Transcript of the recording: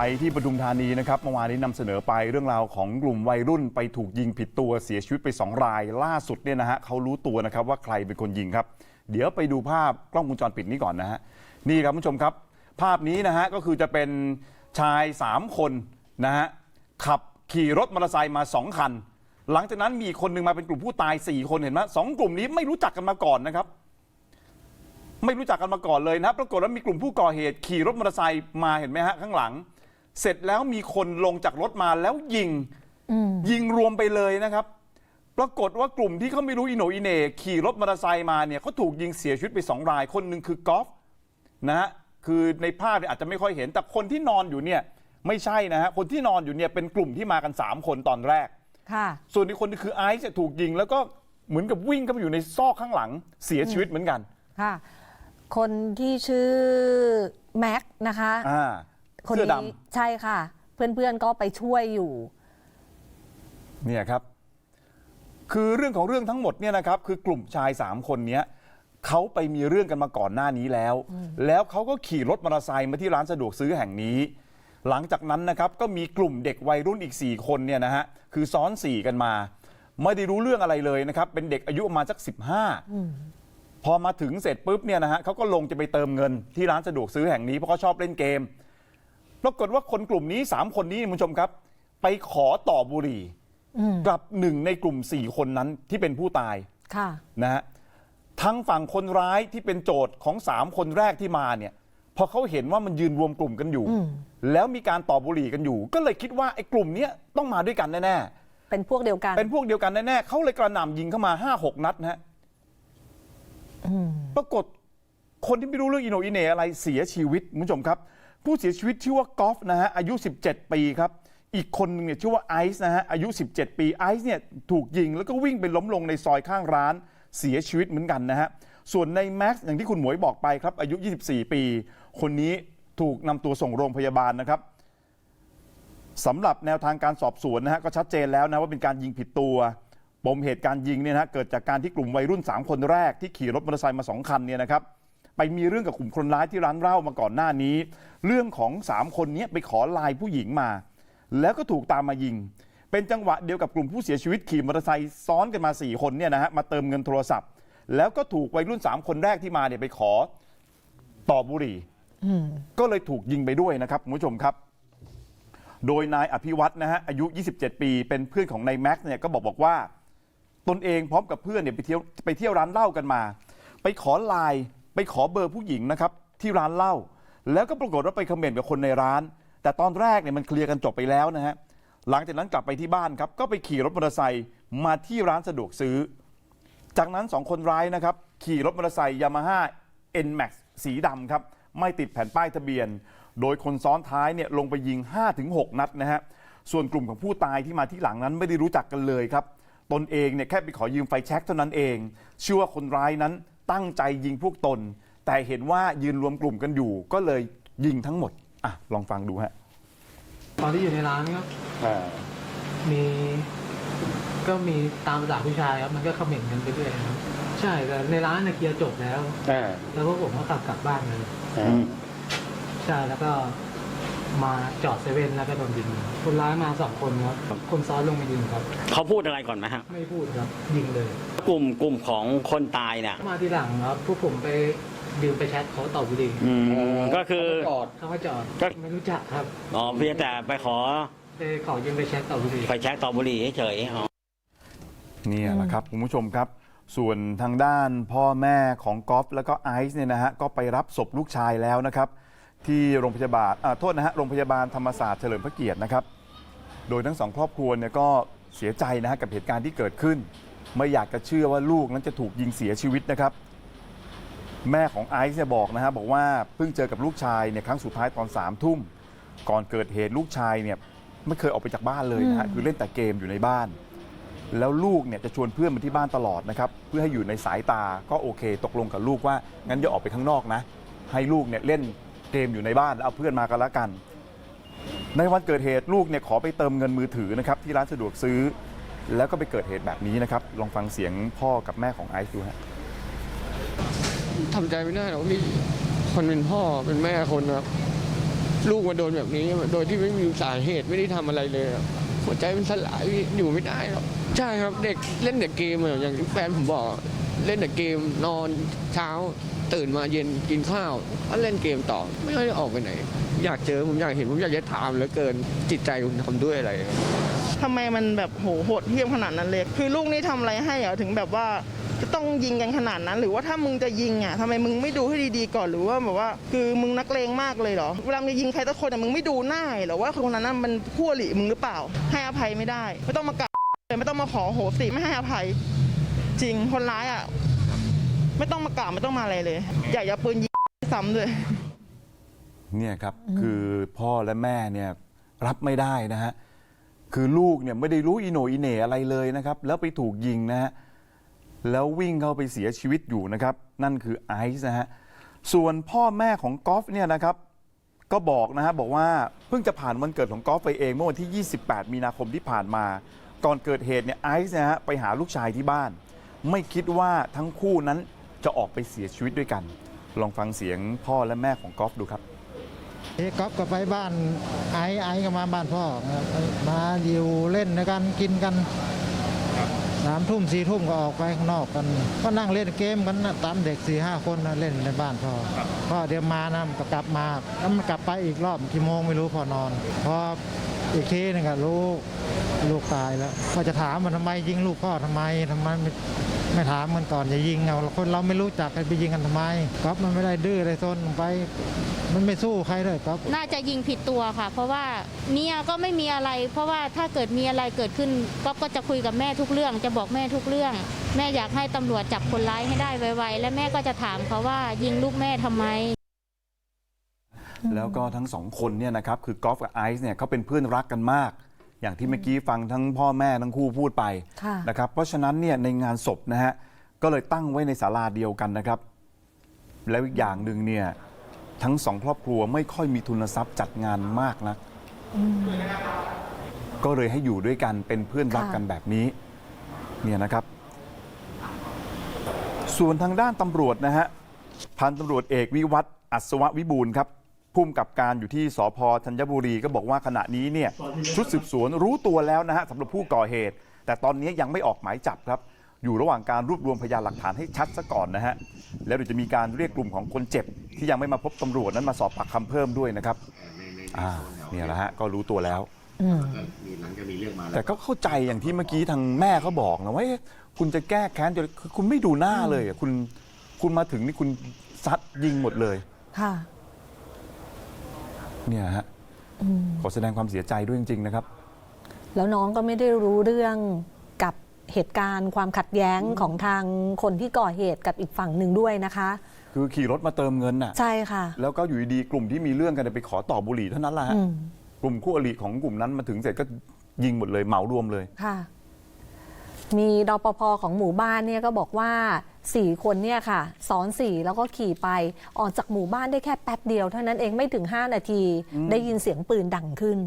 ไปที่ปทุมธานีนะครับเมื่อวานนี้นำเสนอไปเรื่องราวของกลุ่มวัยรุ่นไปถูกยิงผิดตัวเสียชีวิตไป 2 รายล่าสุดเนี่ยนะฮะเขารู้ตัวนะครับว่าใครเป็นคนยิงครับ เดี๋ยวไปดูภาพกล้องวงจรปิดนี้ก่อนนะฮะนี่ครับคุณผู้ชมครับ ภาพนี้นะฮะก็คือจะเป็นชาย 3 คนนะฮะขับขี่รถมอเตอร์ไซค์มา 2 คัน หลังจากนั้นมีคนหนึ่งมาเป็นกลุ่มผู้ตาย 4 คนเห็นไหมสองกลุ่มนี้ไม่รู้จักกันมาก่อนนะครับไม่รู้จักกันมาก่อนเลยนะปรากฏว่ามีกลุ่มผู้ก่อเหตุขี่รถมอเตอร์ไซค์มาเห็นไหมฮะข้างหลัง เสร็จแล้วมีคนลงจากรถมาแล้วยิง ยิงรวมไปเลยนะครับ ปรากฏว่ากลุ่มที่เขาไม่รู้อิโหนอิเหน่ขี่รถมอเตอร์ไซค์มาเนี่ยเขาถูกยิงเสียชีวิตไปสองรายคนหนึ่งคือกอล์ฟนะฮะคือในภาพเนี่ยอาจจะไม่ค่อยเห็นแต่คนที่นอนอยู่เนี่ยไม่ใช่นะฮะคนที่นอนอยู่เนี่ยเป็นกลุ่มที่มากัน 3 คนตอนแรก ค่ะ ส่วนอีกคนนึงคือไอซ์เนี่ยถูกยิง แล้วก็เหมือนกับวิ่งเข้าไปอยู่ในซอกข้างหลังเสียชีวิตเหมือนกัน ค่ะ คนที่ชื่อแม็กนะคะ อ่า คนเสื้อดนี้ใช่ค่ะ เพื่อนๆก็ไปช่วยอยู่ำเนี่ยครับ คือเรื่องของเรื่องทั้งหมดเนี่ยนะครับ คือกลุ่มชายสามคนเนี้ยเขาไปมีเรื่องกันมาก่อนหน้านี้แล้ว แล้วเขาก็ขี่รถมอเตอร์ไซค์มาที่ร้านสะดวกซื้อแห่งนี้ หลังจากนั้นนะครับก็มีกลุ่มเด็กวัยรุ่นอีก 4 คนเนี่ยนะฮะคือซ้อน 4 กันมา ไม่ได้รู้เรื่องอะไรเลยนะครับ เป็นเด็กอายุประมาณสัก 15 พอมาถึงเสร็จปุ๊บเนี่ยนะฮะเขาก็ลงจะไปเติมเงินที่ร้านสะดวกซื้อแห่งนี้เพราะเขาชอบเล่นเกม ปรากฏว่าคนกลุ่มนี้ 3 คนนี้คุณผู้ชมครับ ไปขอต่อบุหรี่กับหนึ่งในกลุ่ม 4 คนนั้นที่เป็นผู้ตายค่ะนะฮะทั้งฝั่งคนร้ายที่เป็นโจทย์ของ 3 คนแรกที่มาเนี่ยพอเขาเห็นว่ามันยืนรวมกลุ่มกันอยู่ แล้วมีการต่อบุหรี่กันอยู่ ก็เลยคิดว่าไอ้กลุ่มเนี้ยต้องมาด้วยกันแน่เป็นพวกเดียวกันๆเป็นพวกเดียวกันแน่ๆเขาเลยกระหน่ำยิงเข้ามา5-6นัดนะฮะปรากฏคนที่ไม่รู้เรื่องอิโหนอิเหนอะไรเสียชีวิตคุณผู้ชมครับ ผู้เสียชีวิตชื่อว่ากอล์ฟนะฮะอายุ 17 ปีครับอีกคนหนึงเนี่ยชื่อว่าไอซ์นะฮะอายุ 17 ปีไอซ์เนี่ยถูกยิงแล้วก็วิ่งไปล้มลงในซอยข้างร้านเสียชีวิตเหมือนกันนะฮะส่วนในแม็กซ์อย่างที่คุณหมวยบอกไปครับอายุ 24 ปี คนนี้ถูกนำตัวส่งโรงพยาบาลนะครับสำหรับแนวทางการสอบสวนนะฮะก็ชัดเจนแล้วนะว่าเป็นการยิงผิดตัวปมเหตุการยิงเนี่ยนะฮะเกิดจากการที่กลุ่มวัยรุ่น 3 คนแรกที่ขี่รถมอเตอร์ไซค์มา 2 คันเนี่ยนะครับ ไปมีเรื่องกับกลุ่มคนร้ายที่ร้านเหล้ามาก่อนหน้านี้ เรื่องของ 3 คนนี้ไปขอไลน์ผู้หญิงมา แล้วก็ถูกตามมายิง เป็นจังหวะเดียวกับกลุ่มผู้เสียชีวิตขี่มอเตอร์ไซค์ซ้อนกันมา 4 คนเนี่ยนะฮะมาเติมเงินโทรศัพท์ แล้วก็ถูกวัยรุ่น 3 คนแรกที่มาเนี่ยไปขอต่อบุหรี่ก็เลยถูกยิงไปด้วยนะครับคุณผู้ชมครับ โดยนายอภิวัตนะฮะอายุ 27 ปี เป็นเพื่อนของนายแม็กซ์เนี่ยก็บอกบอกว่า ตนเองพร้อมกับเพื่อนเนี่ยไปเที่ยวไปเที่ยวร้านเหล้ากันมา ไปขอไลน์ ไปขอเบอร์ผู้หญิงนะครับที่ร้านเหล้าแล้วก็ปรากฏว่าไปคอมเมนต์กับคนในร้าน แต่ตอนแรกเนี่ยมันเคลียร์กันจบไปแล้วนะฮะหลังจากนั้นกลับไปที่บ้านครับก็ไปขี่รถมอเตอร์ไซค์มาที่ร้านสะดวกซื้อ จากนั้นสองคนร้ายนะครับขี่รถมอเตอร์ไซค์ยามาฮ่า N-Max สีดำครับไม่ติดแผ่นป้ายทะเบียน โดยคนซ้อนท้ายเนี่ยลงไปยิง 5-6 นัดนะฮะส่วนกลุ่มของผู้ตายที่มาที่หลังนั้นไม่ได้รู้จักกันเลยครับ ตนเองเนี่ยแค่ไปขอยืมไฟแช็กเท่านั้นเอง เชื่อว่าคนร้ายนั้น ตั้งใจยิงพวกตน แต่เห็นว่ายืนรวมกลุ่มกันอยู่ ก็เลยยิงทั้งหมดอะลองฟังดูฮะตอนที่อยู่ในร้านก็มีก็มีตามภาษาผู้ชายครับมันก็เขม่นกันไปเรื่อยครับใช่แต่ในร้านเนี่ยเคลียร์จบแล้วแล้วพวกผมก็ขับกลับบ้านเลยใช่แล้วก็มาจอดเซเว่นแล้วก็โดนยิงคนร้ายมาสองคนครับคนซ้อนลงมายิงครับ เขาพูดอะไรก่อนไหมฮะ ไม่พูดครับยิงเลย กลุ่มกลุ่มของคนตายเนี่ยมาทีหลังครับ พวกผมไปดื่มไปแชทเขาต่อบุหรี่อืมก็คือเขาก็จอดก็ ไม่รู้จักครับอ๋อเพียงแต่ไปขอไปขอยืมไปแชทต่อบุหรี่ไฟแช็กต่อบุหรี่เฉยๆอ๋อ เนี่ยแหละครับคุณผู้ชมครับ ส่วนทางด้านพ่อแม่ของกอล์ฟแล้วก็ไอซ์เนี่ยนะฮะก็ไปรับศพลูกชายแล้วนะครับ ที่โรงพยาบาลอ่าโทษนะฮะโรงพยาบาลธรรมศาสตร์เฉลิมพระเกียรตินะครับ โดยทั้งสองครอบครัวเนี่ยก็เสียใจนะฮะกับเหตุการณ์ที่เกิดขึ้น ไม่อยากจะเชื่อว่าลูกนั้นจะถูกยิงเสียชีวิตนะครับ แม่ของไอซ์เนี่ยบอกนะฮะบอกว่าเพิ่งเจอกับลูกชายเนี่ยครั้งสุดท้ายตอนสามทุ่มก่อนเกิดเหตุลูกชายเนี่ยไม่เคยออกไปจากบ้านเลยนะฮะคือเล่นแต่เกมอยู่ในบ้าน แล้วลูกเนี่ยจะชวนเพื่อนมาที่บ้านตลอดนะครับเพื่อให้อยู่ในสายตาก็โอเค ตกลงกับลูกว่างั้นอย่าออกไปข้างนอกนะ ให้ลูกเนี่ยเล่นเกมอยู่ในบ้านแล้วเอาเพื่อนมากันละกัน ในวันเกิดเหตุลูกเนี่ยขอไปเติมเงินมือถือนะครับที่ร้านสะดวกซื้อ แล้วก็ไปเกิดเหตุแบบนี้นะครับ ลองฟังเสียงพ่อกับแม่ของไอซ์ดูฮะทำใจไม่ได้หรอกมีคนเป็นพ่อเป็นแม่คนครับ ลูกมาโดนแบบนี้ โดยที่ไม่มีสาเหตุไม่ได้ทำอะไรเลยหัวใจมันสลายอยู่ไม่ได้หรอกใช่ครับ เด็กเล่นแต่เกมอย่างแฟนผมบอก เล่นแต่เกมนอนเช้า ตื่นมาเย็นกินข้าวก็เล่นเกมต่อไม่ค่อยได้ออกไปไหน อยากเจอผมอยากเห็นผมอยากจะถามเหลือเกินจิตใจคุณทำด้วยอะไร ทำไมมันแบบโหโหดเหี้ยมขนาดนั้นเลยคือลูกนี่ทำอะไรให้เหรอถึงแบบว่าจะต้องยิงกันขนาดนั้น หรือว่าถ้ามึงจะยิงอะทำไมมึงไม่ดูให้ดีๆก่อนหรือว่าแบบว่าคือมึงนักเลงมากเลยเหรอเวลามึงจะยิงใครสักคนอะมึงไม่ดูหน้าหรอว่าคนนั้นน่ะมันคู่อริมึงหรือเปล่า ให้อภัยไม่ได้ ไม่ต้องมากราบเลยไม่ต้องมาขอโหสิไม่ให้อภัย จริงคนร้ายอะไม่ต้องมากราบไม่ต้องมาอะไรเลย อยากจะเอาปืนยิงซ้ำด้วยเนี่ยครับคือพ่อและแม่เนี่ยรับไม่ได้นะฮะ คือลูกเนี่ยไม่ได้รู้อีโหนอีเหน่อะไรเลยนะครับ แล้วไปถูกยิงนะฮะแล้ววิ่งเข้าไปเสียชีวิตอยู่นะครับ นั่นคือไอซ์นะฮะส่วนพ่อแม่ของกอล์ฟเนี่ยนะครับ ก็บอกนะฮะบอกว่าเพิ่งจะผ่านวันเกิดของกอล์ฟไปเองเมื่อวันที่ 28 มีนาคมที่ผ่านมา ก่อนเกิดเหตุเนี่ยไอซ์นะฮะไปหาลูกชายที่บ้าน ไม่คิดว่าทั้งคู่นั้นจะออกไปเสียชีวิตด้วยกัน ลองฟังเสียงพ่อและแม่ของกอล์ฟดูครับ เอก๊อฟก็ไปบ้านไอ้ไอ้ก็มาบ้านพ่อครับมาอยู่เล่นกันกินกันสามทุ่มสี่ทุ่มก็ออกไปข้างนอกกัน ก็นั่งเล่นเกมกันนะตามเด็กสี่ห้าคนนะเล่นในบ้านพ่อพ่อเดี๋ยวมานะก็กลับมาแล้วมันกลับไปอีกรอบกี่โมงไม่รู้พอนอน พออีกทีนึงก็รู้ลูกตายแล้ว ก็จะถามมันทำไมยิงลูกพ่อทำไมทำไม ไม่ไม่ถามมันก่อนจะยิงเอาคนเราไม่รู้จักกันไปยิงกันทำไมก๊อฟมันไม่ได้ดื้ออะไรซนไป มันไม่สู้ใครเลยก๊อฟน่าจะยิงผิดตัวค่ะ เพราะว่าเมียก็ไม่มีอะไร เพราะว่าถ้าเกิดมีอะไรเกิดขึ้นก็ก็จะคุยกับแม่ทุกเรื่อง จะบอกแม่ทุกเรื่อง แม่อยากให้ตำรวจจับคนร้ายให้ได้ไวๆและแม่ก็จะถามเขาว่ายิงลูกแม่ทำไมแล้วก็ทั้งสองคนเนี่ยนะครับคือกอล์ฟกับไอซ์เนี่ยเขาเป็นเพื่อนรักกันมาก อย่างที่เมื่อกี้ฟังทั้งพ่อแม่ทั้งคู่พูดไปค่ะนะครับเพราะฉะนั้นเนี่ยในงานศพนะฮะก็เลยตั้งไว้ในศาลาเดียวกันนะครับ แล้วอีกอย่างหนึ่งเนี่ยทั้งสองครอบครัวไม่ค่อยมีทุนทรัพย์จัดงานมากนะก็เลยให้อยู่ด้วยกันเป็นเพื่อนรักค่ะกันแบบนี้เนี่ยนะครับ ส่วนทางด้านตำรวจนะฮะพันตำรวจเอกวิวัฒน์อัศววิบูลย์ครับ พุ่มกับการอยู่ที่สพธัญบุรีก็บอกว่าขณะนี้เนี่ยชุดสืบสวนรู้ตัวแล้วนะฮะสำหรับผู้ก่อเหตุ แต่ตอนนี้ยังไม่ออกหมายจับครับ อยู่ระหว่างการรวบรวมพยานหลักฐานให้ชัดซะก่อนนะฮะแล้วเดี๋ยวจะมีการเรียกกลุ่มของคนเจ็บ ที่ยังไม่มาพบตำรวจนั้นมาสอบปากคำเพิ่มด้วยนะครับอ่าเนี่ยแหละฮะก็รู้ตัวแล้วอืมแต่ก็เข้าใจอย่างที่เมื่อกี้ทางแม่เขาบอกนะว่าเอ๊ะคุณจะแก้แค้นจะคือคุณไม่ดูหน้าเลยอะคุณคุณมาถึงนี่คุณซัดยิงหมดเลย ค่ะ เนี่ยฮะอืมขอแสดงความเสียใจด้วยจริง ๆ นะครับ แล้วน้องก็ไม่ได้รู้เรื่องกับเหตุการณ์ความขัดแย้งของทางคนที่ก่อเหตุกับอีกฝั่งหนึ่งด้วยนะคะ คือขี่รถมาเติมเงินน่ะ ใช่ค่ะ แล้วก็อยู่ดีๆกลุ่มที่มีเรื่องกันไปขอต่อบุหรี่เท่านั้นแหละฮะอืมกลุ่มคู่อริของกลุ่มนั้นมาถึงเสร็จก็ยิงหมดเลยเหมารวมเลยค่ะ มีรปภของหมู่บ้านเนี่ยก็บอกว่าสี่คนเนี่ยค่ะซ้อนสี่แล้วก็ขี่ไปออกจากหมู่บ้านได้แค่แป๊บเดียวเท่านั้นเองไม่ถึง 5 นาที ได้ยินเสียงปืนดังขึ้น